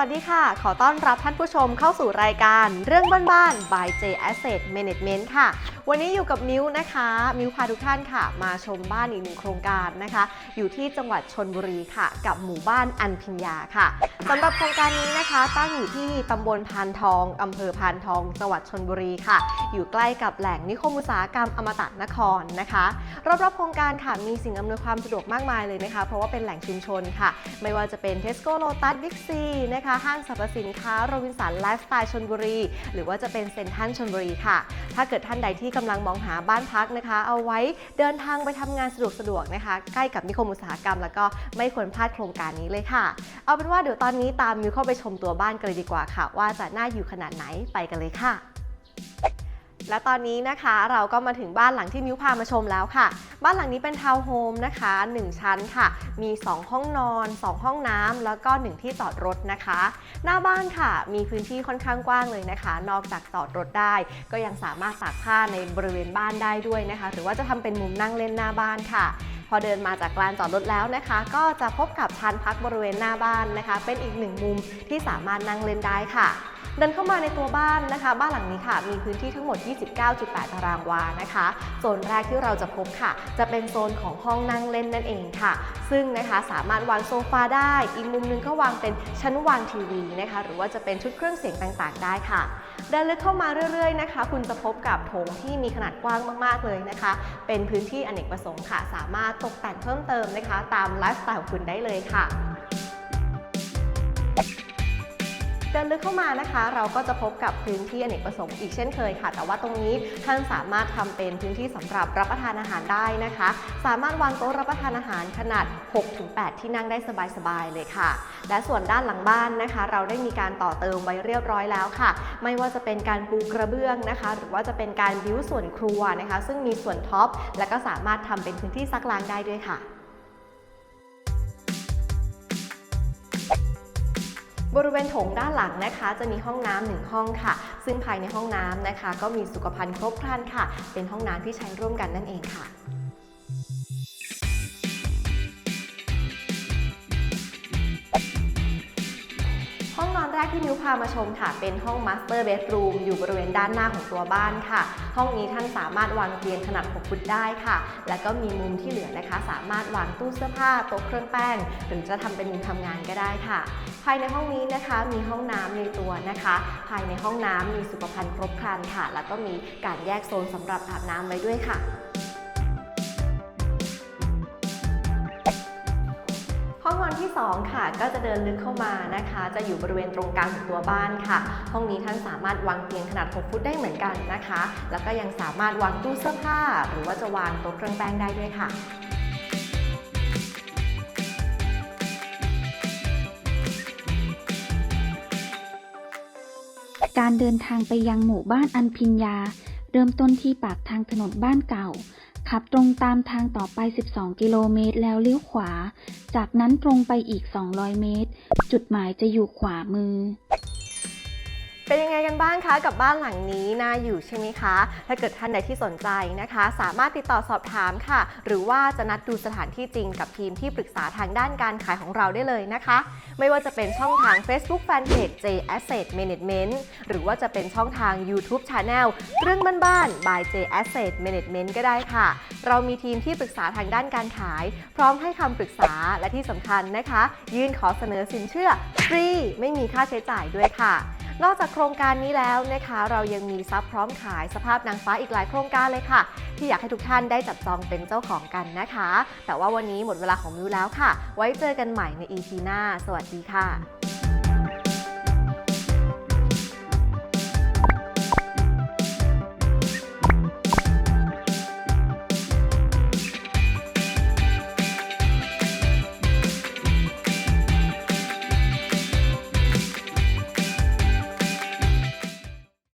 วัสดีค่ะ ขอต้อนรับท่านผู้ชมเข้าสู่รายการ เรื่องบ้านๆ by J Asset Management ค่ะ วันนี้อยู่กับมิ้วนะคะ มิ้วพาทุกท่านค่ะ มาชมบ้านอีกหนึ่งโครงการนะคะ อยู่ที่จังหวัดชนบุรีค่ะ กับหมู่บ้านอันพิญญาค่ะสำหรับโครงการนี้นะคะ ตั้งอยู่ที่ตำบลพานทองอำเภอพานทอง จังหวัดชนบุรีค่ะ อยู่ใกล้กับแหล่งนิคมอุตสาหกรรมอมตะนครนะคะรอบๆโครงการค่ะมีสิ่งอำนวยความสะดวกมากมายเลยนะคะ เพราะว่าเป็นแหล่งชุมชนค่ะ ไม่ว่าจะเป็นเทสโก้โลตัสบิ๊กซีนะคะห้างสรรพสินค้าโรบินสันไลฟ์สไตล์ชนบุรี หรือว่าจะเป็นเซ็นทรัลชนบุรีค่ะ ถ้าเกิดท่านใดที่กำลังมองหาบ้านพักนะคะ เอาไว้เดินทางไปทำงานสะดวกสะดวกนะคะ ใกล้กับนิคมอุตสาหกรรม แล้วก็ไม่ควรพลาดโครงการนี้เลยค่ะ เอาเป็นว่าเดี๋ยวตอนนี้ตามมิวเข้าไปชมตัวบ้านกันเลยดีกว่าค่ะ ว่าจะน่าอยู่ขนาดไหนไปกันเลยค่ะ และตอนนี้นะคะเราก็มาถึงบ้านหลังที่มิวพามาชมแล้วค่ะ บ้านหลังนี้เป็นทาวน์โฮมนะคะ 1 ชั้นค่ะ มี 2 ห้องนอน 2 ห้องน้ำแล้วก็ 1 ที่จอดรถนะคะ หน้าบ้านค่ะมีพื้นที่ค่อนข้างกว้างเลยนะคะ นอกจากจอดรถได้ ก็ยังสามารถตากผ้าในบริเวณบ้านได้ด้วยนะคะ หรือว่าจะทำเป็นมุมนั่งเล่นหน้าบ้านค่ะพอเดินมาจากลานจอดรถแล้วนะคะ ก็จะพบกับชานพักบริเวณหน้าบ้านนะคะ เป็นอีกหนึ่งมุมที่สามารถนั่งเล่นได้ค่ะ เดินเข้ามาในตัวบ้านนะคะ บ้านหลังนี้ค่ะ มีพื้นที่ทั้งหมด 29.8 ตารางวานะคะ โซนแรกที่เราจะพบค่ะ จะเป็นโซนของห้องนั่งเล่นนั่นเองค่ะ ซึ่งนะคะสามารถวางโซฟาได้ อีกมุมหนึงก็วางเป็นชั้นวางทีวีนะคะ หรือว่าจะเป็นชุดเครื่องเสียงต่างๆ ได้ค่ะเดินลึกเข้ามาเรื่อยๆนะคะ คุณจะพบกับโถงที่มีขนาดกว้างมากๆเลยนะคะ เป็นพื้นที่อเนกประสงค์ค่ะ สามารถตกแต่งเพิ่มเติมนะคะ ตามไลฟ์สไตล์ของคุณได้เลยค่ะ เดินลึกเข้ามานะคะ เราก็จะพบกับพื้นที่อเนกประสงค์อีกเช่นเคยค่ะ แต่ว่าตรงนี้ท่านสามารถทำเป็นพื้นที่สำหรับรับประทานอาหารได้นะคะ สามารถวางโต๊ะรับประทานอาหารขนาด 6-8 ที่นั่งได้สบายๆเลยค่ะ และส่วนด้านหลังบ้านนะคะ เราได้มีการต่อเติมไว้เรียบร้อยแล้วค่ะ ไม่ว่าจะเป็นการปูกระเบื้องนะคะ หรือว่าจะเป็นการบิ้วส่วนครัวนะคะ ซึ่งมีส่วนท็อปและก็สามารถทำเป็นพื้นที่ซักล้างได้ด้วยค่ะ บริเวณโถงด้านหลังนะคะ จะมีห้องน้ำหนึ่งห้องค่ะ ซึ่งภายในห้องน้ำนะคะ ก็มีสุขภัณฑ์ครบครันค่ะ เป็นห้องน้ำที่ใช้ร่วมกันนั่นเองค่ะ รกที่มิวพามาชมค่ะ เป็นห้องมาสเตอร์เบดรูมอยู่บริเวณด้านหน้าของตัวบ้านค่ะ ห้องนี้ท่านสามารถวางเตียงขนาด 6 ฟุตได้ค่ะ แล้วก็มีมุมที่เหลือนะคะ สามารถวางตู้เสื้อผ้าโต๊ะเครื่องแป้ง หรือจะทำเป็นมุมทำงานก็ได้ค่ะ ภายในห้องนี้นะคะมีห้องน้ำในตัวนะคะ ภายในห้องน้ำมีสุขภัณฑ์ครบครันค่ะ แล้วก็มีการแยกโซนสำหรับอาบน้ำไว้ด้วยค่ะ นที่ 2 ค่ะ ก็จะเดินลึกเข้ามานะคะ จะอยู่บริเวณตรงกลางของตัวบ้านค่ะ ห้องนี้ท่านสามารถวางเตียงขนาด 6 ฟุตได้เหมือนกันนะคะ แล้วก็ยังสามารถวางตู้เสื้อผ้า หรือว่าจะวางโต๊ะเครื่องแป้งได้ด้วยค่ะการเดินทางไปยังหมู่บ้านอันพิญญา เริ่มต้นที่ปากทางถนนบ้านเก่า ขับตรงตามทางต่อไป 12 กิโลเมตร แล้วเลี้ยวขวา จากนั้นตรงไปอีก 200 เมตร จุดหมายจะอยู่ขวามือ เป็นยังไงกันบ้างคะกับบ้านหลังนี้น่าอยู่ใช่ไหมคะ ถ้าเกิดท่านใดที่สนใจนะคะ สามารถติดต่อสอบถามค่ะ หรือว่าจะนัดดูสถานที่จริงกับทีมที่ปรึกษาทางด้านการขายของเราได้เลยนะคะ ไม่ว่าจะเป็นช่องทาง Facebook Fanpage J Asset Management หรือว่าจะเป็นช่องทาง YouTube Channel เรื่องบ้านๆ by J Asset Management ก็ได้ค่ะ เรามีทีมที่ปรึกษาทางด้านการขาย พร้อมให้คำปรึกษาและที่สำคัญนะคะ ยื่นขอเสนอสินเชื่อฟรีไม่มีค่าใช้จ่ายด้วยค่ะ นอกจากโครงการนี้แล้วนะคะ เรายังมีซับพร้อมขายสภาพนางฟ้าอีกหลายโครงการเลยค่ะ ที่อยากให้ทุกท่านได้จับจองเป็นเจ้าของกันนะคะ แต่ว่าวันนี้หมดเวลาของมิวแล้วค่ะ ไว้เจอกันใหม่ใน EP หน้า สวัสดีค่ะ